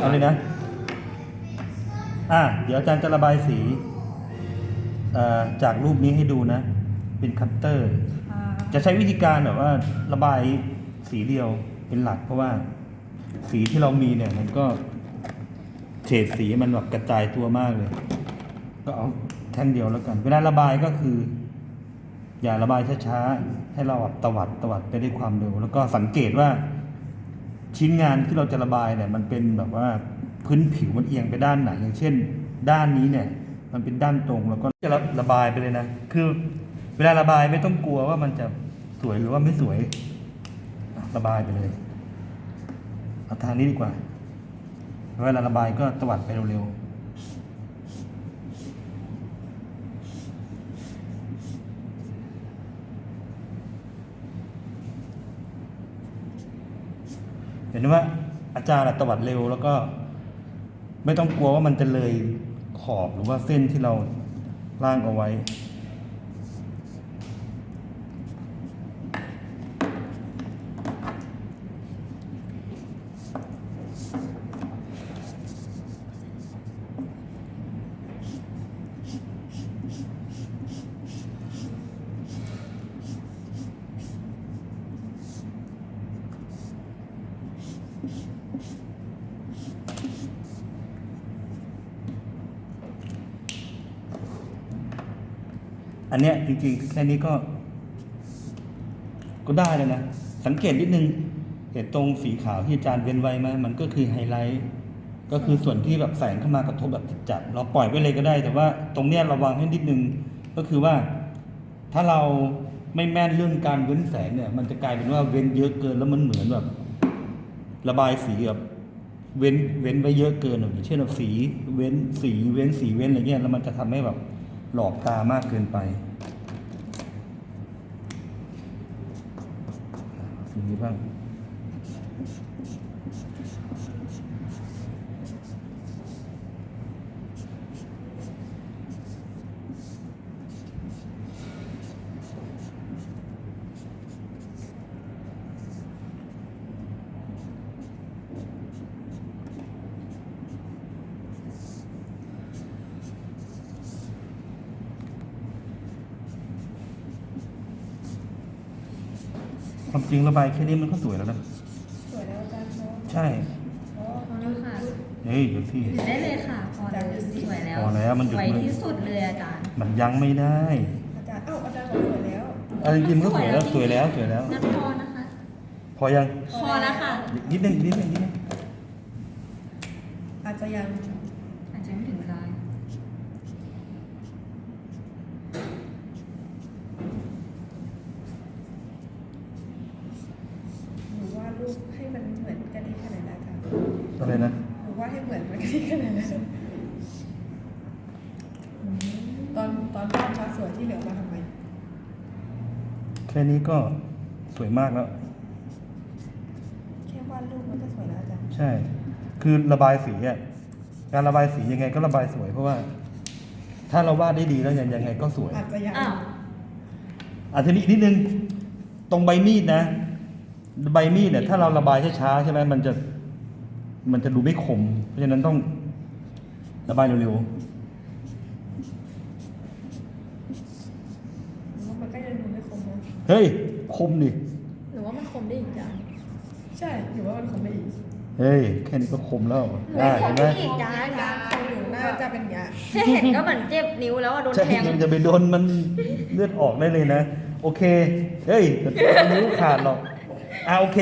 เอาเลยนะ อะเดี๋ยวอาจารย์จะระบายสีเอ่อจากรูปนี้ให้ดูนะ เป็นคัตเตอร์ จะใช้วิธีการแบบว่าระบายสีเดียวเป็นหลัก เพราะว่าสีที่เรามีเนี่ยมันก็เฉดสีมันแบบกระจายตัวมากเลย ก็เอาแท่งเดียวแล้วกัน เวลาระบายก็คือ อย่าระบายช้าๆ ให้เราแบบตวัดตวัดไปด้วยความเร็ว แล้วก็สังเกตว่า ชิ้นงานที่เราจะระบายเนี่ยมันเป็นแบบว่าพื้นผิวมันเอียงไปด้านไหนอย่างเช่น ด้านนี้เนี่ยมันเป็นด้านตรงแล้วก็จะระระบายไปเลยนะ คือเวลาระบายไม่ต้องกลัวว่ามันจะสวยหรือว่าไม่สวย ระบายไปเลยเอาทางนี้ดีกว่า เวลาระบายก็ตวัดไปเร็วๆ เห็นว่าอาจารย์อะตวัดเร็วแล้วก็ ไม่ต้องกลัวว่ามันจะเลยขอบหรือว่าเส้นที่เราล่างเอาไว้ อ อันเนี้ยจริงๆแค่นี้ก็ ก็ได้แล้วนะ สังเกตนิดนึง เห็นตรงสีขาวที่อาจารย์เว้นไว้ไหมมันก็คือไฮไลท์ก็คือส่วนที่แบบแสงเข้ามากระทบแบบจัดเราปล่อยไว้เลยก็ได้ แต่ว่าตรงเนี้ยระวังให้นิดนึงก็คือว่า ถ้าเราไม่แม่นเรื่องการเว้นแสงเนี่ย มันจะกลายเป็นว่าเว้นเยอะเกินแล้วมันเหมือนแบบ ระบายสีแบบเว้นเว้นไว้เยอะเกินอย่างเช่นแบบสีเว้นสีเว้นสีเว้นอะไรเงี้ยแล้วมันจะทำให้แบบหลอกตามากเกินไปสีนี้บ้าง ความจริงระบายแค่นี้มันก็สวยแล้วนะ สวยแล้วอาจารย์เนาะใช่โอ้พอแล้วค่ะเฮ้ยเดี๋ยวพี่ หยุดได้เลยค่ะ พอแล้วสวยแล้วพอแล้วมันหยุดสวยไม่ที่สุดเลยอาจารย์ มันยังไม่ได้อาจารย์เอ้าอาจารย์บอกสวยแล้ว เออจริงๆมันก็สวยแล้วสวยแล้วสวยแล้วงั้นพอนะคะ พอยังพอแล้วค่ะ นิดนึงนิดนึงนิดนึงอาจจะยัง อาจจะไม่ถึงเวลา หนูว่า รูปให้มันเหมือนกันที่ขนาดนั้นอาจารย์อะไรนะหนูว่าให้เหมือนมันกันที่ขนาดนั้นอืมตอนตอนวาดพระสวยที่เหลือมาทำไม แค่นี้ก็สวยมากแล้ว แค่วาดรูปมันก็สวยแล้วอาจารย์ใช่ คือระบายสีอะการระบายสียังไงก็ระบายสวยเพราะว่า ถ้าเราวาดได้ดีแล้วยังยังไงก็สวยอาจจะยัง อ้าวอะทีนี้อีกนิดนึง ตรงใบมีดนะ ใบมีดเนี่ยถ้าเราระบายช้าๆใช่ไหมมันจะมันจะดูไม่คม เพราะฉะนั้นต้องระบายเร็วหนูว่ามันก็ยังดูไม่คมนะๆ เฮ้ย คมดิหรือว่ามันคมได้อีกจ้ะใช่หนูว่ามันคมไม่อีกเฮ้ย แค่นี้ก็คมแล้วได้เห็นไหมอีกจ้าอาจารย์ของหนูน่าจะเป็นอย่างเงี้ยแค่เห็นก็เหมือนเจ็บนิ้วแล้วอะโดนใช่แทงยังจะไปโดนมันเลือดออกได้เลยนะ โอเค เฮ้ยแต่นิ้วขาดหรอก อ่าโอเค